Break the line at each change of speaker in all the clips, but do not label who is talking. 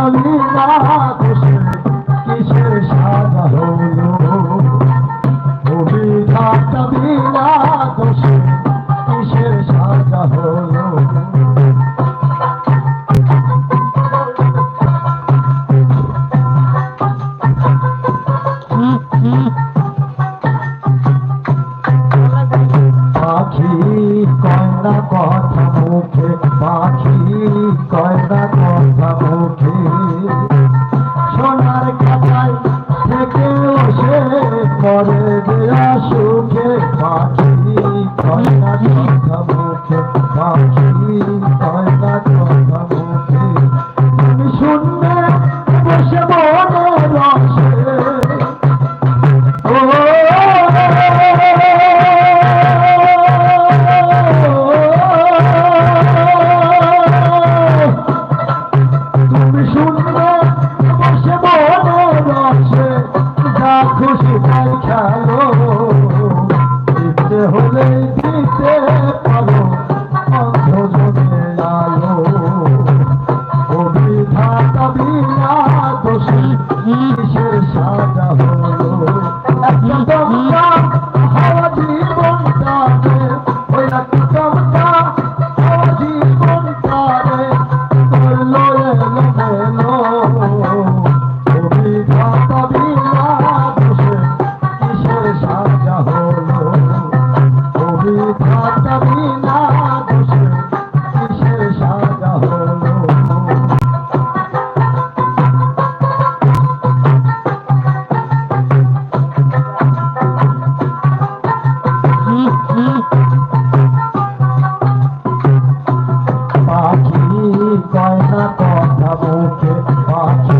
আমি না দোষে কিসে সাজা হলো অভিধাতা কথা মুখে পাখি কয়না কথা। Baju. பாட்டு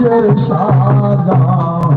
সূর্যের সাদা